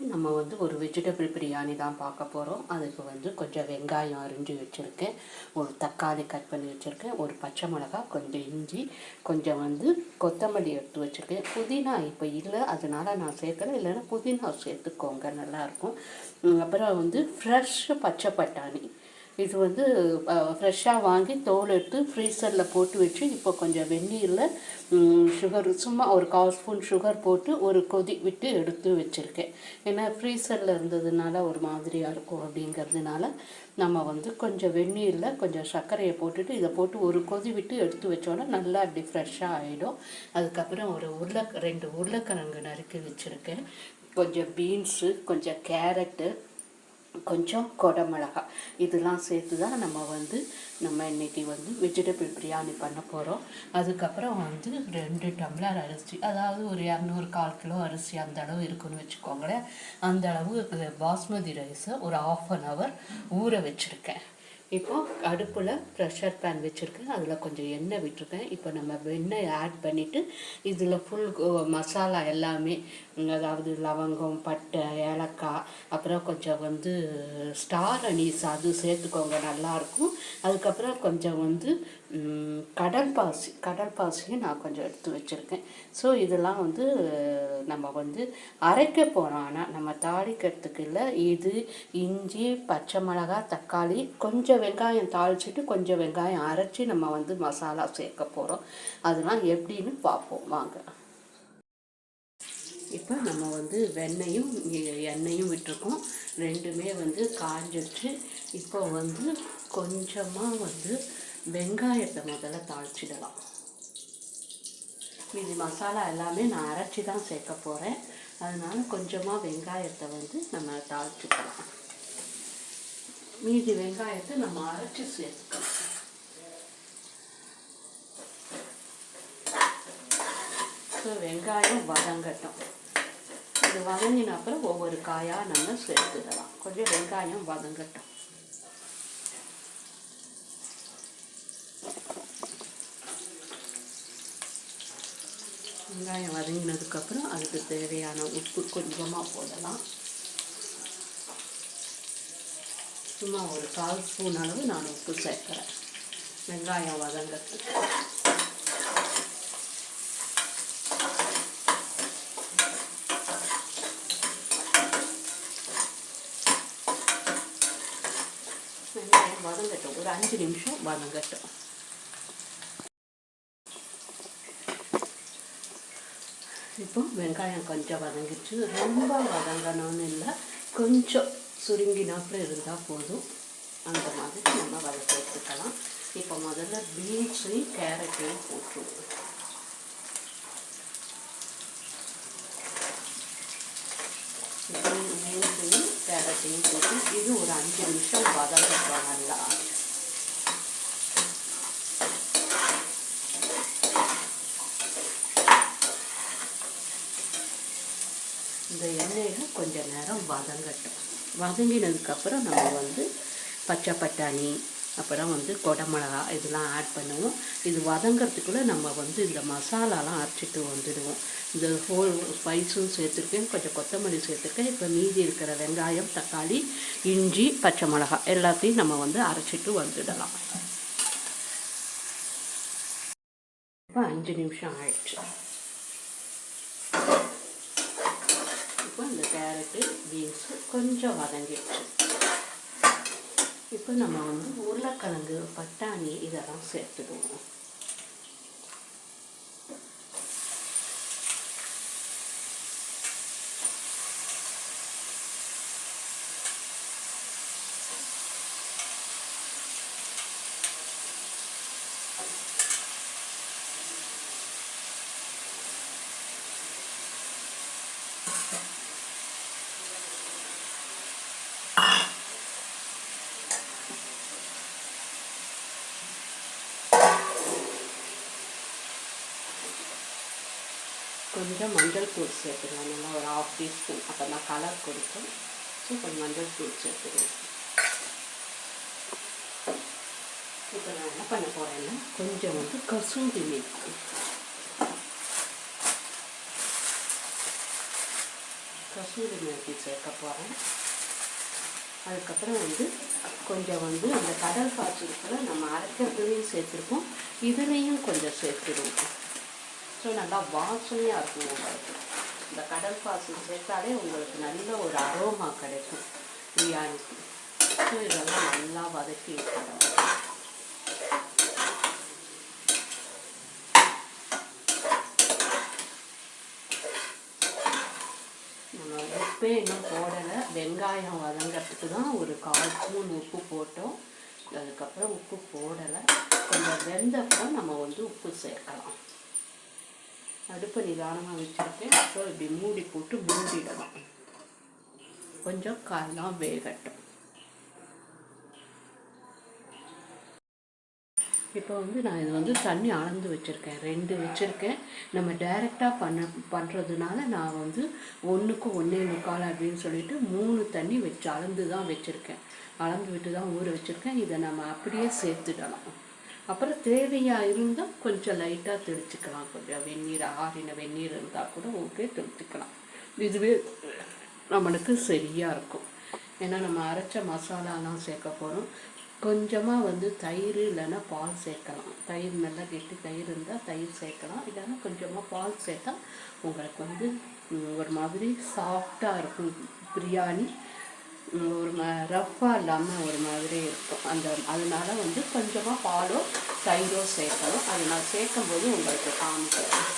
நம்ம வந்து ஒரு வெஜிடபிள் பிரியாணி தான் பார்க்க போகிறோம் அதுக்கு வந்து கொஞ்சம் வெங்காயம் அரிஞ்சு வச்சுருக்கேன். ஒரு தக்காளி கட் பண்ணி வச்சுருக்கேன். ஒரு பச்சை மிளகா கொஞ்சம் இஞ்சி கொஞ்சம் வந்து கொத்தமல்லி எடுத்து வச்சுருக்கேன். புதினா இப்போ இல்லை. அதனால் நான் சேர்க்கல. இல்லைன்னா புதினா சேர்த்துக்கோங்க. நல்லாயிருக்கும் அப்புறம் வந்து ஃப்ரெஷ்ஷு பச்சை பட்டாணி. இது வந்து ஃப்ரெஷ்ஷாக வாங்கி தோல் எடுத்து ஃப்ரீசரில் போட்டு வச்சு இப்போ கொஞ்சம் வெந்நீரில் சுகர் சும்மா ஒரு கால் ஸ்பூன் சுகர் போட்டு ஒரு கொதி விட்டு எடுத்து வச்சுருக்கேன். ஏன்னா ஃப்ரீசரில் இருந்ததுனால ஒரு மாதிரியாக இருக்கும் அப்படிங்கிறதுனால நம்ம வந்து கொஞ்சம் வெந்நீரில் கொஞ்சம் சர்க்கரையை போட்டுட்டு இதை போட்டு ஒரு கொதி விட்டு எடுத்து வச்சோன்னா நல்லா அப்படி ஃப்ரெஷ்ஷாக ஆகிடும் அதுக்கப்புறம் ஒரு உருளை ரெண்டு உருளைக்கிழங்கு நறுக்கி வச்சுருக்கேன். கொஞ்சம் பீன்ஸு கொஞ்சம் கேரட்டு கொஞ்சம் கொடமிளகா இதெல்லாம் சேர்த்து தான் நம்ம வந்து நம்ம இன்னைக்கு வந்து வெஜிடபிள் பிரியாணி பண்ண போகிறோம் அதுக்கப்புறம் வந்து ரெண்டு டம்ளர் அரிசி. அதாவது ஒரு இரநூறு கால் கிலோ அரிசி அந்த அளவு இருக்குன்னு வச்சுக்கோங்களேன். அந்த அளவு பாஸ்மதி ரைஸை ஒரு ஆஃப் அன் ஹவர் ஊற வச்சுருக்கேன். இப்போ அடுப்பில் ப்ரெஷர் பேன் வச்சுருக்கேன். அதில் கொஞ்சம் எண்ணெய் விட்டுருக்கேன். இப்போ நம்ம வெண்ணெய் ஆட் பண்ணிவிட்டு இதில் ஃபுல் மசாலா எல்லாமே அதாவது லவங்கம் பட்டை ஏலக்காய் அப்புறம் கொஞ்சம் வந்து ஸ்டார் அனீஸ் அது சேர்த்துக்கோங்க நல்லாயிருக்கும் அதுக்கப்புறம் கொஞ்சம் வந்து கடல் பாசி கடல் பாசியும் நான் கொஞ்சம் எடுத்து வச்சுருக்கேன். ஸோ இதெல்லாம் வந்து நம்ம வந்து அரைக்க போகிறோம் ஆனால் நம்ம தாளிக்கிறதுக்கு இல்லை. இது இஞ்சி பச்சை மிளகா தக்காளி கொஞ்சம் வெங்காயம் தாளிச்சிட்டு கொஞ்சம் வெங்காயம் அரைச்சி நம்ம வந்து மசாலா சேர்க்க போகிறோம் அதெல்லாம் எப்படின்னு பார்ப்போம். வாங்க. இப்போ நம்ம வந்து வெண்ணையும் எண்ணெயும் விட்டுருக்கோம். ரெண்டுமே வந்து காஞ்சிடுச்சு இப்போ வந்து கொஞ்சமாக வந்து வெங்காயத்தை முதல்ல தாளிச்சிடலாம். மீதி மசாலா எல்லாமே நான் அரைச்சி தான் சேர்க்க போகிறேன் அதனால் கொஞ்சமாக வெங்காயத்தை வந்து நம்ம தாளிச்சுக்கலாம். மீதி வெங்காயத்தை நம்ம அரைச்சி சேர்த்துக்கலாம் ஸோ வெங்காயம் வதங்கட்டும். இது வதங்கின அப்புறம் ஒவ்வொரு காயாக நம்ம சேர்த்துடலாம். கொஞ்சம் வெங்காயம் வதங்கட்டும். வெங்காயம் வதங்கினதுக்கப்புறம் அதுக்கு தேவையான உப்பு கொஞ்சமாக போடலாம். சும்மா ஒரு கால் ஸ்பூன் அளவு நான் உப்பு சேர்க்குறேன். வெங்காயம் வதங்கிறதுக்கு. வெங்காயம் வதங்கட்டும். ஒரு அஞ்சு நிமிஷம் வதங்கட்டும். இப்போ வெங்காயம் கொஞ்சம் வதங்கிச்சு ரொம்ப வதங்கணும்னு இல்லை கொஞ்சம் சுருங்கினாப்புல இருந்தால் போதும் அந்த மாதிரி நம்ம வதக்கி எடுத்துக்கலாம் இப்போ முதல்ல பீன்ஸையும் கேரட்டையும் போட்டுருவோம் பீன்ஸையும் கேரட்டையும் போட்டு இது ஒரு அஞ்சு நிமிஷம் வதங்கட்டும் நல்லா வதங்கட்டும். வதங்கினதுக்கப்புறம் நம்ம வந்து பச்சை பட்டாணி அப்புறம் வந்து கொடமிளகா இதெல்லாம் ஆட் பண்ணுவோம். இது வதங்கிறதுக்குள்ளே நம்ம வந்து இந்த மசாலாலாம் அரைச்சிட்டு வந்துடுவோம். இந்த ஹோல் ஸ்பைஸும் சேர்த்துருக்கேன் கொஞ்சம் கொத்தமல்லி சேர்த்துருக்கேன். இப்போ மீதி இருக்கிற வெங்காயம் தக்காளி இஞ்சி பச்சை மிளகா எல்லாத்தையும் நம்ம வந்து அரைச்சிட்டு வந்துடலாம். இப்போ அஞ்சு நிமிஷம் ஆயிடுச்சு இப்போ இந்த கேரட்டு பீன்ஸு கொஞ்சம் வதங்கிடுச்சு இப்போ நம்ம வந்து உருளைக்கிழங்கு பட்டாணி இதெல்லாம் சேர்த்துக்குவோம். கொஞ்சம் மஞ்சள் தூள் சேர்த்துக்கலாம். நல்லா ஒரு ஆஃப் டீஸ்பூன் அப்போ தான் கலர் கொடுக்கும் ஸோ கொஞ்சம் மஞ்சள் தூள் சேர்த்துக்கலாம் இப்போ நான் என்ன பண்ண போகிறேன்னா கொஞ்சம் வந்து கசூரி மேத்தி கசூரி மேத்தி சேர்க்க போகிறேன் அதுக்கப்புறம் வந்து கொஞ்சம் வந்து அந்த கடல் பாய்ச்சலுக்குள்ள நம்ம அரைக்கிறதுலையும் சேர்த்துருக்கோம் இதுலேயும் கொஞ்சம் சேர்த்துருவோம் ஸோ நல்லா வாசனையாக இருக்கும் உங்களுக்கு இந்த கடல் பாசம் சேர்த்தாலே உங்களுக்கு நல்ல ஒரு அரோமா கிடைக்கும். பிரியாணிக்கு ஸோ இதெல்லாம் நல்லா வதக்கி வைக்கணும் நம்ம உப்பே இன்னும் போடலை. வெங்காயம் வதங்கிறதுக்கு தான் ஒரு கால் ஸ்பூன் உப்பு போட்டோம். அதுக்கப்புறம் உப்பு போடலை. கொஞ்சம் வெந்தப்புறம் நம்ம வந்து உப்பு சேர்க்கலாம். அடுப்பு நிதானமாக வச்சுருக்கேன் ஸோ இப்படி மூடி போட்டு மூடிடலாம் கொஞ்சம் காயெல்லாம் வேகட்டும். இப்போ வந்து நான் இது வந்து தண்ணி அளந்து வச்சுருக்கேன். ரெண்டு வச்சுருக்கேன். நம்ம டைரெக்டாக பண்ண பண்ணுறதுனால நான் வந்து ஒன்றுக்கு ஒன்றே முக்கால் அப்படின்னு சொல்லிட்டு மூணு தண்ணி வச்சு அளந்து தான் வச்சுருக்கேன். அளந்து விட்டு தான் ஊற வச்சுருக்கேன். இதை நம்ம அப்படியே சேர்த்துடலாம். அப்புறம் தேவையாக இருந்தால் கொஞ்சம் லைட்டாக தெளிச்சுக்கலாம். கொஞ்சம் வெந்நீர் ஆறின வெந்நீர் இருந்தால் கூட ஓகே தெளிச்சுக்கலாம். இதுவே நம்மளுக்கு சரியாக இருக்கும். ஏன்னா நம்ம அரைச்ச மசாலாலாம் சேர்க்க போகிறோம் கொஞ்சமாக வந்து தயிர் இல்லைன்னா பால் சேர்க்கலாம். தயிர் நல்லா கெட்டி தயிர் இருந்தால் தயிர் சேர்க்கலாம். இல்லைன்னா கொஞ்சமாக பால் சேர்த்தா உங்களுக்கு வந்து ஒரு மாதிரி சாஃப்டாக இருக்கும் பிரியாணி. ஒரு ம ரஃப்பாக இல்லாமல் ஒரு மாதிரி இருக்கும். அந்த அதனால் வந்து கொஞ்சமாக பாலோ தயிரோ சேர்க்கணும். அதை நான் சேர்க்கும்போது உங்களுக்கு காமிக்கிறேன்.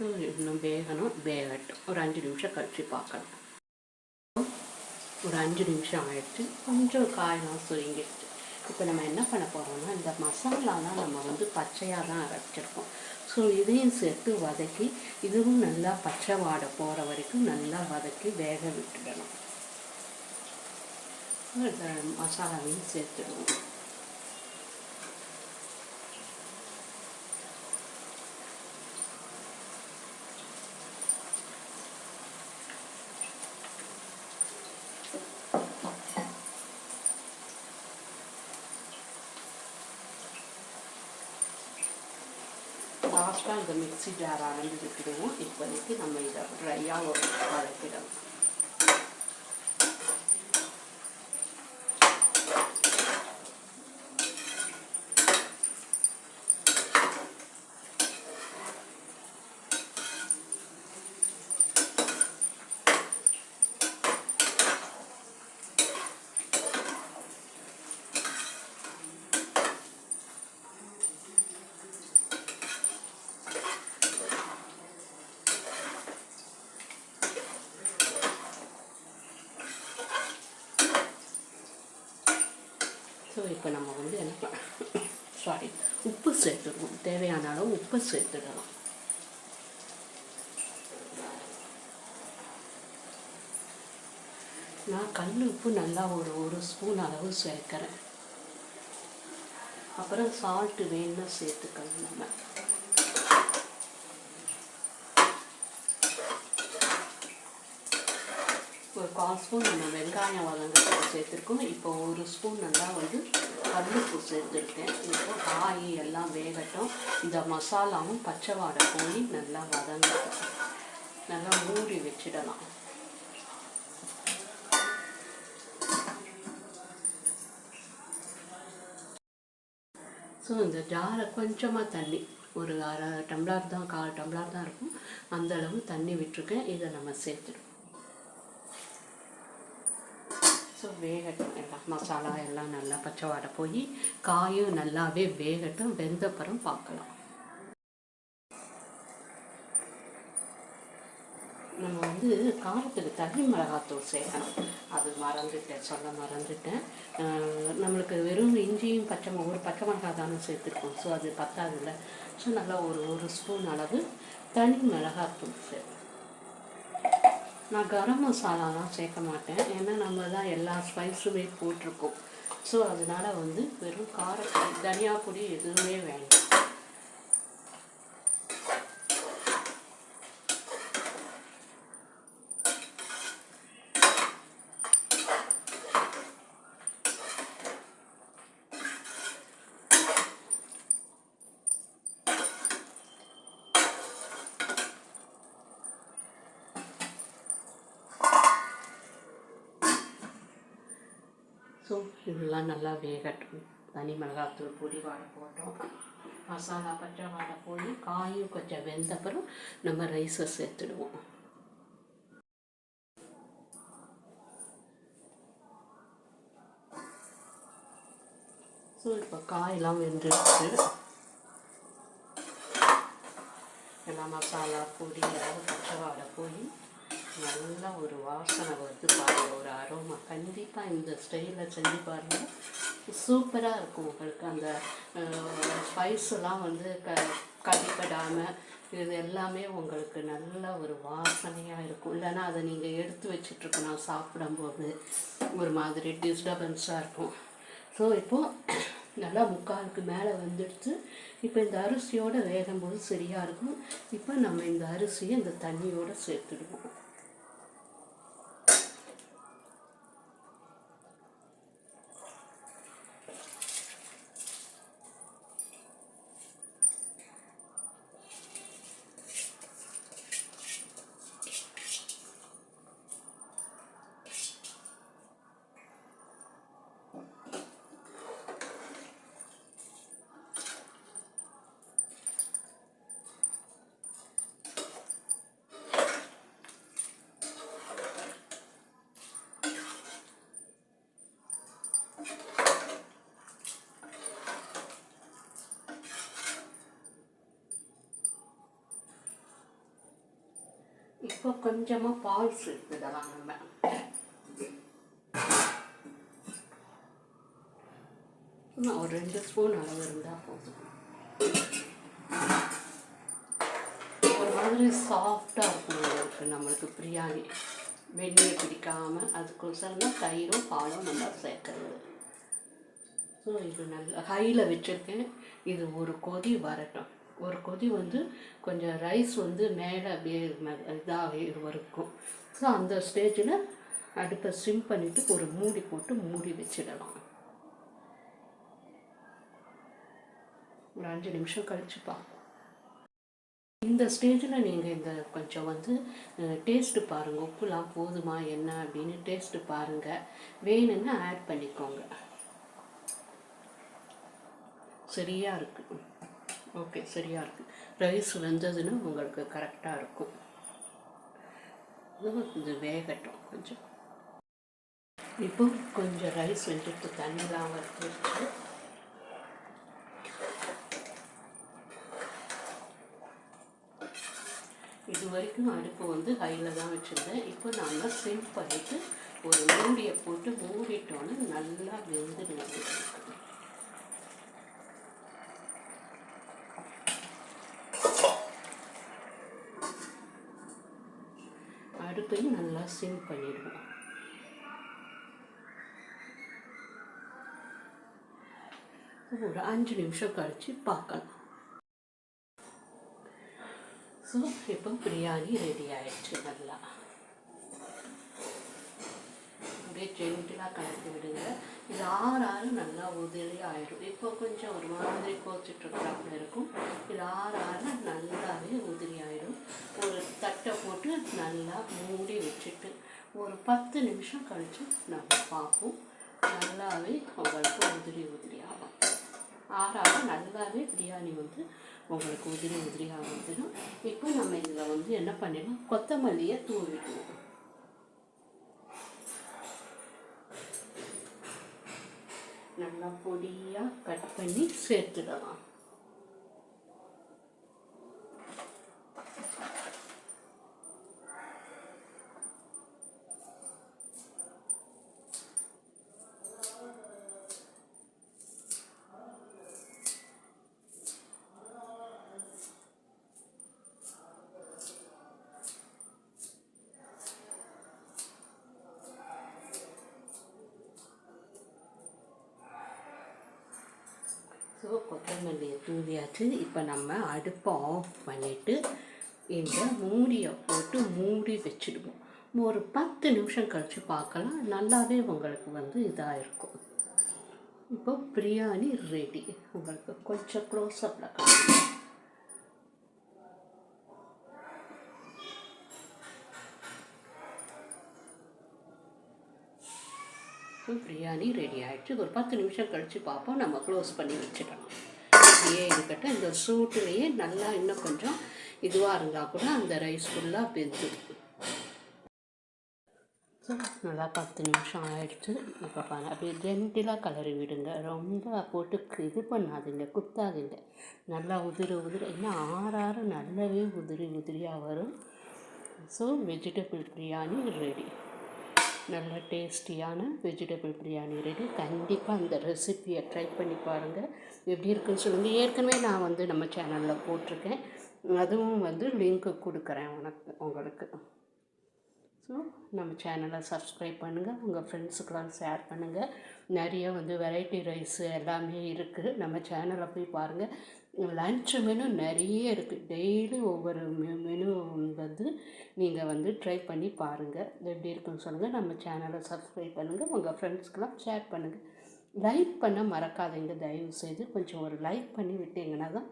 இன்னும் வேகணும் வேகட்டும் ஒரு அஞ்சு நிமிஷம் கழித்து பார்க்கலாம் ஒரு அஞ்சு நிமிஷம் ஆயிடுச்சு கொஞ்சம் காயெல்லாம் சுருங்கிடுச்சு இப்போ நம்ம என்ன பண்ண போகிறோம்னா இந்த மசாலாலாம் நம்ம வந்து பச்சையாக தான் அரைச்சிருக்கோம் ஸோ இதையும் சேர்த்து வதக்கி இதுவும் நல்லா பச்சை வாடை போகிற வரைக்கும் நல்லா வதக்கி வேக விட்டுடணும் மசாலாவையும் சேர்த்துடுவோம் லாஸ்ட்டாக இந்த மிக்ஸி ஜார் அளந்து விட்டுடுவோம் இப்போதைக்கு நம்ம இதை ட்ரையாக வதக்கிடணும் ஸோ இப்போ நம்ம வந்து என்ன சாரி உப்பு சேர்த்துடணும். தேவையான அளவு உப்பு சேர்த்துடலாம் நான் கல் உப்பு நல்லா ஒரு ஒரு ஸ்பூன் அளவு சேர்க்குறேன். அப்புறம் சால்ட்டு வேணும்னா சேர்த்துக்கணும் நம்ம. ஒரு கால் ஸ்பூன் நம்ம வெங்காயம் வதங்கிறதுக்கு சேர்த்துருக்கோம். இப்போ ஒரு ஸ்பூன் நல்லா வந்து கல்லுப்பு சேர்த்துருக்கேன் இப்போ காய் எல்லாம் வேகட்டும். இந்த மசாலாவும் பச்சை வாடை போய் நல்லா வதங்கட்டும். நல்லா மூடி வச்சிடலாம். ஸோ இந்த ஜாரை கொஞ்சமாக தண்ணி ஒரு அரை டம்ளர் தான் கால் டம்ளர் தான் இருக்கும். அந்த அளவு தண்ணி விட்டுருக்கேன். இதை நம்ம சேர்த்துடுவோம் ஸோ வேகட்டும். எல்லாம் மசாலா எல்லாம் நல்லா பச்சை வாடை போய் காயும் நல்லாவே வேகட்டும். வெந்தப்புறம் பார்க்கலாம். நம்ம வந்து காரத்துக்கு தனி மிளகாத்தூள் சேர்க்கணும். அது மறந்துட்டேன் சொல்ல மறந்துட்டேன். நம்மளுக்கு வெறும் இஞ்சியும் பச்சை ஒரு பச்சை மிளகா தானே சேர்த்துருக்கோம் ஸோ அது பத்தாதுல்ல. ஸோ நல்லா ஒரு ஒரு ஸ்பூன் அளவு தனி மிளகாத்தூள் சேர்த்து நான் கரம் மசாலாலாம் சேர்க்க மாட்டேன் ஏன்னா நம்ம தான் எல்லா ஸ்பைஸுமே போட்டிருக்கோம். ஸோ அதனால் வந்து வெறும் காரப்பொடி தனியா பொடி எதுவுமே வேண்டாம். ஸோ இதெல்லாம் நல்லா வேகட்டும் தனி மிளகாத்தூள் பொடி வாடை போட்டோம் மசாலா பச்சை வாடை போய் காயும் கொஞ்சம் வெந்த அப்புறம் நம்ம ரைஸை சேர்த்துடுவோம். ஸோ இப்போ காயெல்லாம் வெந்துடுச்சு எல்லாம் மசாலா பொடி எல்லாம் பச்சை வாடை போய் நல்ல ஒரு வாசனை வருது பாருங்கள் ஒரு அரோமா கண்டிப்பாக இந்த ஸ்டைலில் செஞ்சு பாருங்கள் சூப்பராக இருக்கும் உங்களுக்கு. அந்த ஸ்பைஸெல்லாம் வந்து க கடிப்படாமல் இது எல்லாமே உங்களுக்கு நல்ல ஒரு வாசனையாக இருக்கும். இல்லைன்னா அதை நீங்கள் எடுத்து வச்சிட்ருக்கணும் சாப்பிடும்போது. ஒரு மாதிரி டிஸ்டர்பன்ஸாக இருக்கும். ஸோ இப்போது நல்லா முக்காலுக்கு மேலே வந்துடுச்சு. இப்போ இந்த அரிசியோடு வேகும்போது சரியாக இருக்கும். இப்போ நம்ம இந்த அரிசியை இந்த தண்ணியோடு சேர்த்துடுவோம். இப்போ கொஞ்சமாக பால் சேர்த்துடலாம் நம்ம. சும்மா ஒரு ரெண்டு ஸ்பூன் அளவு இருந்தால் போதும். ஒரு மாதிரி சாஃப்டாக இருக்கும் உங்களுக்கு நம்மளுக்கு பிரியாணி. வெந்நியை பிடிக்காம அதுக்கோசரம் தான் தயிரும் பாலும் நம்ம சேர்க்கறது. ஸோ இது நல்ல ஹையில் வச்சுருக்கேன். இது ஒரு கொதி வரட்டும். கொதி வந்து கொஞ்சம் ரைஸ் வந்து மேலே அப்படியே இதாக இருக்கும் ஸோ அந்த ஸ்டேஜில் அடுப்பை ஸ்விம் பண்ணிவிட்டு ஒரு மூடி போட்டு மூடி வச்சிடலாம். ஒரு அஞ்சு நிமிஷம் கழிச்சு பார்ப்போம் இந்த ஸ்டேஜில் நீங்கள் இந்த கொஞ்சம் வந்து டேஸ்ட்டு பாருங்கள் உப்புலாம் போதுமா என்ன அப்படின்னு டேஸ்ட்டு பாருங்கள் வேணும்னா ஆட் பண்ணிக்கோங்க. சரியாக இருக்கு. ஓகே சரியாக இருக்குது ரைஸ் வெந்ததுன்னா உங்களுக்கு கரெக்டாக இருக்கும். இது வேகட்டும் கொஞ்சம். இப்போ கொஞ்சம் ரைஸ் வெந்துட்டு தண்ணிலாம் வறுத்துருச்சு இது வரைக்கும் அடுப்பு வந்து ஹையில் தான் வச்சுருந்தேன். இப்போ நாங்கள் சிம் பண்ணிவிட்டு ஒரு மூடியை போட்டு மூடிட்டோன்னு நல்லா வெந்துடுங்க அடுப்பையும் நல்லா சிம் பண்ணிடுவோம். ஒரு அஞ்சு நிமிஷம் கழித்து பார்க்கலாம். ஸோ இப்போ பிரியாணி ரெடி ஆயிடுச்சு நல்லா. அப்படியே ஜென்டிலாக கலந்து விடுங்க. இது ஆறு ஆறு நல்லா உதிரி ஆயிடும். இப்போ கொஞ்சம் ஒரு மாதிரி கோச்சிட்ருக்கிறாப்புல இருக்கும். இது ஆறு ஆறு நல்லாவே உதிரி ஆயிடும். ஒரு தட்டை போட்டு நல்லா மூடி வச்சுட்டு ஒரு பத்து நிமிஷம் கழித்து நம்ம பார்ப்போம். நல்லாவே உங்களுக்கு உதிரி உதிரி ஆகும். ஆறாக நல்லாவே பிரியாணி வந்து உங்களுக்கு உதிரி உதிரியாக வந்துடும். இப்போ நம்ம இதில் வந்து என்ன பண்ணிடலாம்? கொத்தமல்லியை தூவிடுவோம். நல்லா பொடியாக கட் பண்ணி சேர்த்துடலாம். ஸோ கொத்தமல்லியை தூவியாச்சு. இப்போ நம்ம அடுப்பை ஆஃப் பண்ணிவிட்டு இந்த மூடியை போட்டு மூடி வச்சுடுவோம். ஒரு பத்து நிமிஷம் கழித்து பார்க்கலாம் நல்லாவே உங்களுக்கு வந்து இதாக இருக்கும் இப்போ பிரியாணி ரெடி உங்களுக்கு கொஞ்சம் க்ளோஸ்அப்பில் காணும் பிரியாணி ரெடி ஆகிடுச்சு ஒரு பத்து நிமிஷம் கழித்து பார்ப்போம் நம்ம க்ளோஸ் பண்ணி வச்சிடலாம் அப்படியே இருக்கட்டும். இந்த சூட்டுலேயே நல்லா இன்னும் கொஞ்சம் இதுவாக இருந்தால் கூட அந்த ரைஸ் ஃபுல்லாக வெந்துடும் ஸோ நல்லா பத்து நிமிஷம் ஆயிடுச்சு. இப்போ பாருங்க அப்படியே ஜென்டிலாக கலரி விடுங்க. ரொம்ப போட்டு இது பண்ணாதீங்க. குத்தாதீங்க. நல்லா உதிர உதிர. இன்னும் ஆறாறு நல்லாவே உதிரி உதிரியாக வரும். ஸோ வெஜிடபிள் பிரியாணி ரெடி நல்ல டேஸ்டியான வெஜிடபிள் பிரியாணி ரெடி. கண்டிப்பாக அந்த ரெசிப்பியை ட்ரை பண்ணி பாருங்கள் எப்படி இருக்குன்னு சொல்லுங்கள் ஏற்கனவே நான் வந்து நம்ம சேனலில் போட்டிருக்கேன். அதுவும் வந்து லிங்க்கு கொடுக்குறேன் உனக்கு உங்களுக்கு. ஸோ நம்ம சேனலை சப்ஸ்கிரைப் பண்ணுங்கள் உங்கள் ஃப்ரெண்ட்ஸுக்கெலாம் ஷேர் பண்ணுங்கள் நிறைய வந்து வெரைட்டி ரைஸு எல்லாமே இருக்குது நம்ம சேனலை போய் பாருங்கள் லன்ச் மெனு நிறைய இருக்குது டெய்லி ஒவ்வொரு மெனு வந்து நீங்கள் வந்து ட்ரை பண்ணி பாருங்கள் எப்படி இருக்குன்னு சொல்லுங்கள் நம்ம சேனலை சப்ஸ்கிரைப் பண்ணுங்கள் உங்கள் ஃப்ரெண்ட்ஸ்க்கெலாம் ஷேர் பண்ணுங்கள் லைக் பண்ண மறக்காதீங்க. தயவு செய்து கொஞ்சம் ஒரு லைக் பண்ணி விட்டீங்கன்னா தான்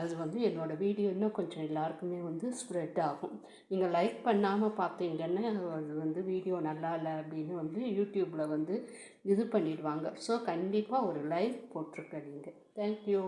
அது வந்து என்னோடய வீடியோ இன்னும் கொஞ்சம் எல்லாருக்குமே வந்து ஸ்ப்ரெட் ஆகும். நீங்கள் லைக் பண்ணாமல் பார்த்தீங்கன்னா அது வந்து வீடியோ நல்லா இல்லை அப்படின்னு வந்து யூடியூப்பில் வந்து இது பண்ணிடுவாங்க. ஸோ கண்டிப்பாக ஒரு லைக் போட்டிருக்க நீங்கள் தேங்க்யூ